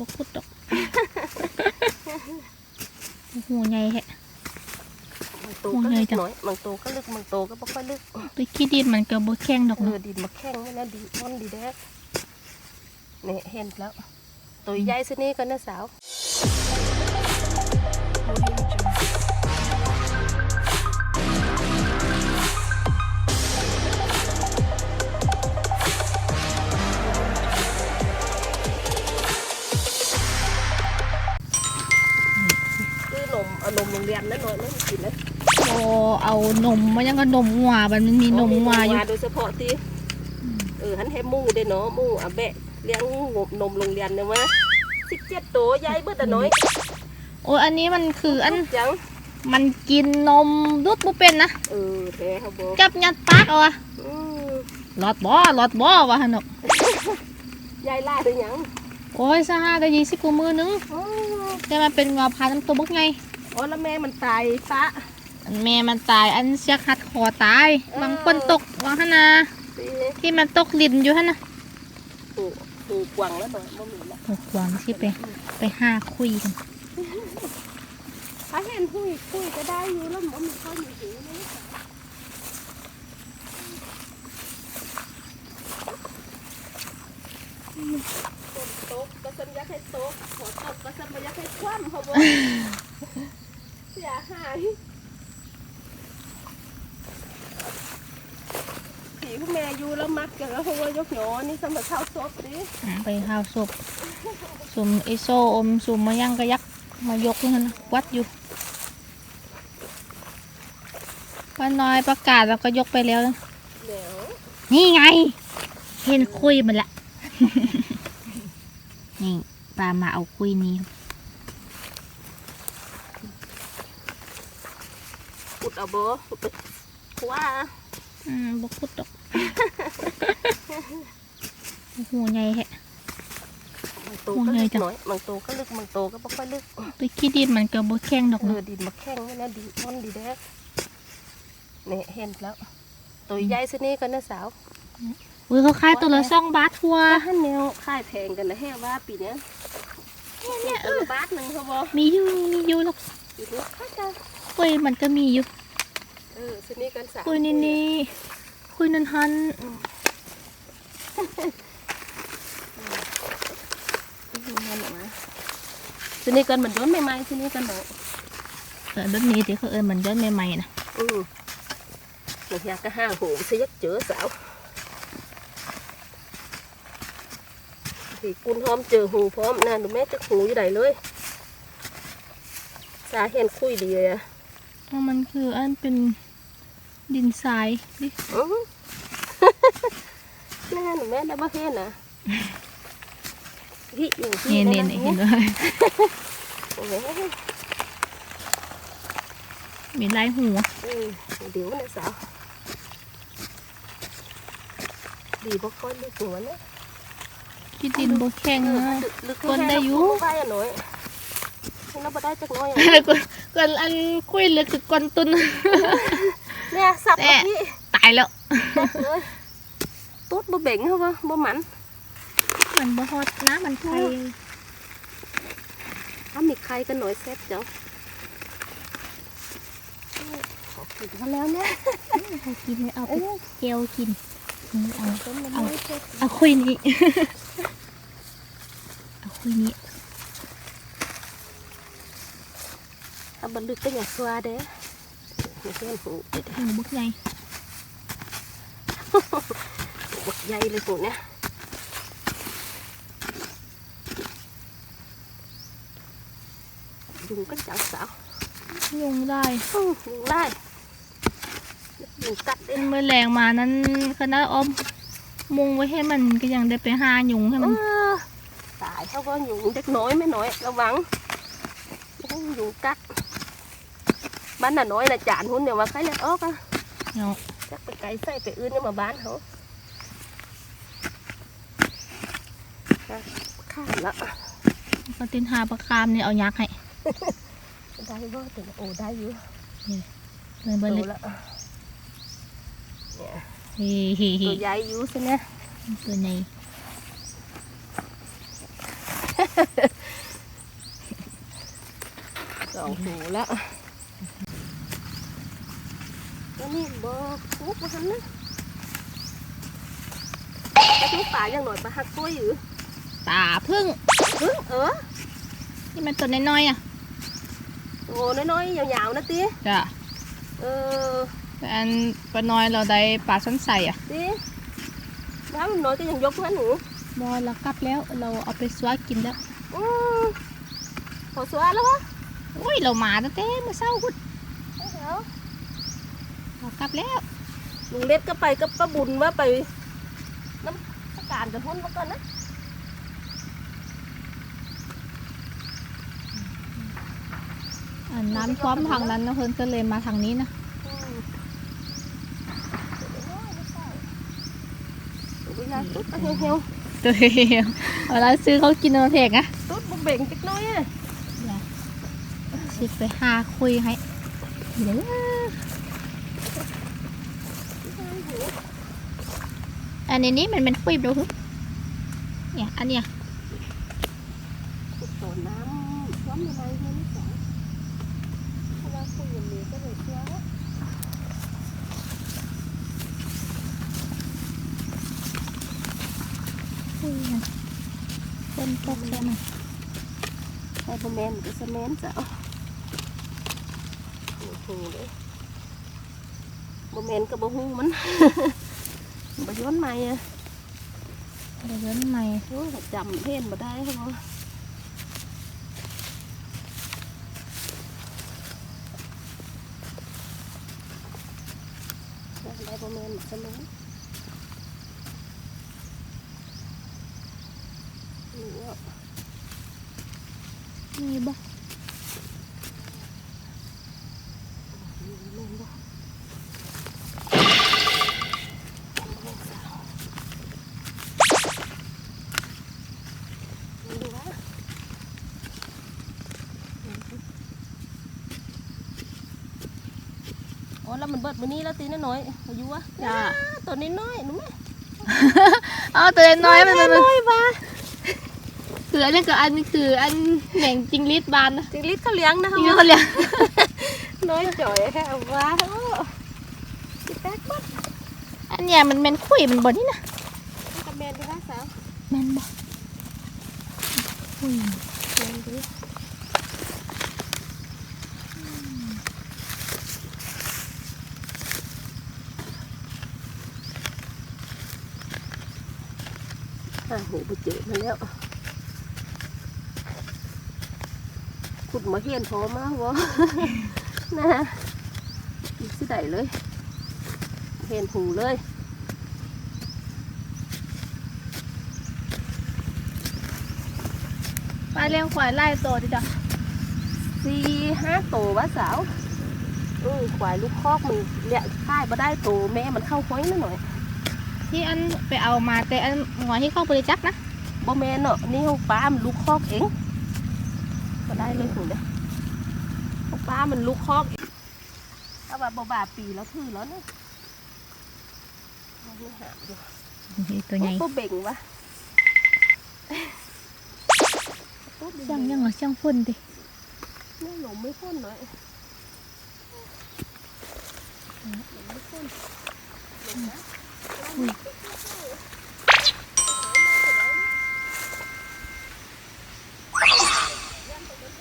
บกขุดดอกหัวใหญ่แฮะบางตัวก็ลึกหน่อยบางตัวก็ลึกบางตัวก็บ่ค่อยลึกไปขี้ดินมันก็บ่แข็งดอกเออเนาะดินมาแข้งไม่นะดินมันดีแดกนี่เห็นแล้ว ตัวใหญ่สินี่ก็นะสาว มเอานมโรงเรียนนั่นหน่อยไม่กินนะโอ้เอานมมันยังก็นมงัวมันมีนมงัวอยู่โดยเฉพาะที่เออหันให้หมูเด้เนาะหมูอะแบะเลี้ยงนมโรงเรียนเนี่ยมาสิบเจ็ดตัวใหญ่เบิดแต่น้อยโอ้อันนี้มันคืออันจังมันกินนมดุดบ่เป็นนะเออแท้ครับบอกจับยัดปากเอาอะอืมหลอดบ่หลอดบ่ว่าหั่นดอกยายล่าเป็นหยังโอ้ยซะห้าก็ยี่สิบกว่ามือนึงอ๋อแต่มันเป็นงอพาน้ำตัวบักไง อ๋อแล้วแม่มันตายปะอันแม่มันตายอันเสียกหัดคอตายบางคนตกวางหนนาสิที่มันตกลินอยู่หั่นนะผูผูกวังแล้วหน่อยบ่มีละโอ้กวางที่ไปไปหาคุยกันถ้าเห็นคุยคุยก็ได้อยู่แล้วมันมีข้อมีหูนะฝนตกก็สัญญาให้ตกขอตกก็สัญญาให้คว่ำเขาบอก เสียหายสีคุณแม่อยู่แล้วมักอย่างแล้วเพราะว่ายกหนอนี่สำหรับข้าวซบดิอ่าไปข้าวศพสุ่มไอโซอมสุ่มมายังกระยักมายกนี่หั่นนะวัดอยู่ป้าน้อยประกาศแล้วก็ยกไปแล้วนะเดี๋ยวนี่ไง เห็นคุยมันละ นี่ปลามาเอาคุยนี้ ขุด เอาบ่ขุดไปว่าอืมบกุดดอกหัวใหญ่แฮะบางตัวก็ลึกหน่อยบางตัวก็ลึกบางตัวก็บ่ค่อยลึกไปขี้ดินมันก็บ่แข็งดอกเอเนาะอดินมาแข้งไม่นะดินมันดีแดกนี่เห็นแล้ว ตัวใหญ่สินี่ก็นะสาวอุ้ยเขาขายตัวละสองบาททัวถ้าหันแนวค่ายแพงกันนะแฮ่ว่าปีเนี้ยเนี่ยตัวละบาทหนึ่งเขาบอกมีอยู่มีอยู่หรอกอีกนิดค่าจ้าคุยมันก็มีอยู่ เออสินี่กันสาวคุยนี่นี่คุยนันฮันนั่นออกมาสินี่กันเหมือนย้อนใหม่ๆสินี่กันเนาะเออแบบนี้ที่เขาเอินมันย้อนใหม่ๆนะอืมหลังจากก็ห้างหูสิยักเจอสาวสีกุนพร้อมเจอหูพร้อมนั่นดูแม่จะหูอยู่ไหนเลยสาเห็นคุยดีเลยอะ เพราะมันคืออันเป็นดินทรายดิอื้อแม่หนูแม่ได้มาเห็นนะพี่อยู่ที่เนี่ยเนี่ยเนี่ยเห็นด้วยโอ้โหมีลายหัวอืมเดี๋ยวนะสาวดีบ่ค่อยลึกหัวนะขี้ดินบ่แข็งนะลึกคนได้อยู่ได้อะหน่อยเราบ่ได้จักหน้อยอะ กวนกวนอันคุยเลยคือกวนตุนเนี่ยสับแน่กับพี่ตายแล้วเลยตุ๊ดบ่เบ่งเหรอวะบ่หมันมันบ่ฮอดนะมันไทยถ้ามีใครกันหน่อยแซ่บจังขอกินมาแล้วเนี่ยเอากินเอาไปเจียวกินนี่เอาต้มมันเอาไม่แซ่บเอาคุยนี้เอาคุยนี้ ถ้าบันลึกก็อย่าสวาเด้ไม่ใช่หูหูบึกไงบดใหญ่เลยหูเนี่ยยุงก็จังสาวยุงได้อื้อยุงไล่ยุงกัดเด้เมื่อแรงมานั้นคณะออมมุงไว้ให้มันก็ยังได้ไปหายุงให้เอมันอตายเขาก็ยุงเล็กน้อยไม่น้อยระวังต้องยุงกัด บ้านน่ะน้อยน่ะจานหุ่นเดี๋ยวมาใครเล็ดออกอะเนาะ chắc ไปไกลใส่ไปอื่นเนี่ยมาบ้านเขาข้ามละปตินหาประคามเนี่ยเอายักษ์ให้ได้บ่แต่โอ้ได้อยู่เลยเบโตอร์เล็กละเฮ้เฮ้เฮ้ตัวใหญ่อยู่ใช่ไหมตัวใหญ่สองหูแล้ว แล้วนี่เบอร์ปุ๊บมาทันนะจะทุกป่าอย่างหน่อยปลาหักตัวอยู่ตาพึ่งเฮ้ยเออนี่มันตัวน้อยๆอะโอ้น้อยๆยาวๆนะตีจ้ะเออแต่อันปลาน้อยเราได้ปลาชั้นใส่อะตีน้ำมันน้อยก็ยังยกเพื่อนหนูบอลเรากลับแล้วเราเอาไปสวกินแล้วอืมพอสวยแล้ววะโอ้ยเรามาตั้งแต่เมื่อเช้าพุดเดี๋ยวเรา กลับแล้วลุงเล็ดก็ไปกับป้าบุญว่าไปน้ำการกันหุ้นมาก่อนนะอันน้ำท่วมทางนั้นนะเพิ่นก็เลยมาทางนี้นะอืมเวลาตุ๊ดเอาเหี่ยวตัวเองเวลาซื้อเขากินโนเทกอะๆตุ๊ดบ่เบ่งจักหน้อยอะสิไปหาคุยให้เดี๋ยว อันนี้นี่มันเป็นคุยดูฮึเนี่ยอันเนี้ยต่อน้ำซ้อมยังไงเนี่ยไม่สายเพราะว่าคุยอย่างนี้ก็เลยเชื่อว่าคุยมันเป็นตกใช่ไหมไอ้บ่แมนมันก็สะแมนจ้ะโอ้โหเลย บ่แมนกับบ่ฮู้มันบ่ย้อนใหม่อะเดี๋ยวเดินใหม่โอ้ยจำเพ่นมาได้ครับผมได้ประมาณสมัยนี่อะมีบ่ นี่แม่นบ่นี่ดูวะ อ๋อแล้วมันเบิดมื้อนี้แล้วตีน้อยๆอายุวะจ้า ตัวนี้น้อยหนูไหมเอาตัวน้อยมันมันน้อยบ้าคืออันนี้ก็อันคืออันแหน่งจิงลิดบานนะจิงลิศเขาเลี้ยงนะจิงลิดเขาเขาเรียกน้อยจ่อยแค่ว้าโอ้จิแป๊กปั๊บอันเนี้ยมันเป็นคุยมันบนนี่นะกับแมนดีว่าสาวแมันบ่คุยแมนดี อะหูไปเจอมาแล้ว ขุดมาเฮียนพอมากวะนะอีกสิได้เลย เห็นหูเลยปลาเลี้ยงควายไล่โตดิจ้ะสี่ห้าโตวะสาวอือควายลูกคอกมันเนี่ยค่ายมาได้โตแม่มันเข้าห้อยนิดหน่อย ที่อันไปเอามาแต่อันหัวที่เข้าบริจักนะบ่แม่นเนาะนี่ของป้ามันลูกคอกเองมาได้เลยหูเด้อของป้ามันลูกคอกเองถ้าว่าบ่บาปีแล้วถือแล้วเนี่ยเอาเนี่ยหาดูตัวใหญ่โอ้บ่เบ่งวะช่างยังเหรอช่างฝุ่นดิเนี่ยหลงไม่พ้นหน่อยหลงไม่พ้นหลงนะ 嗯、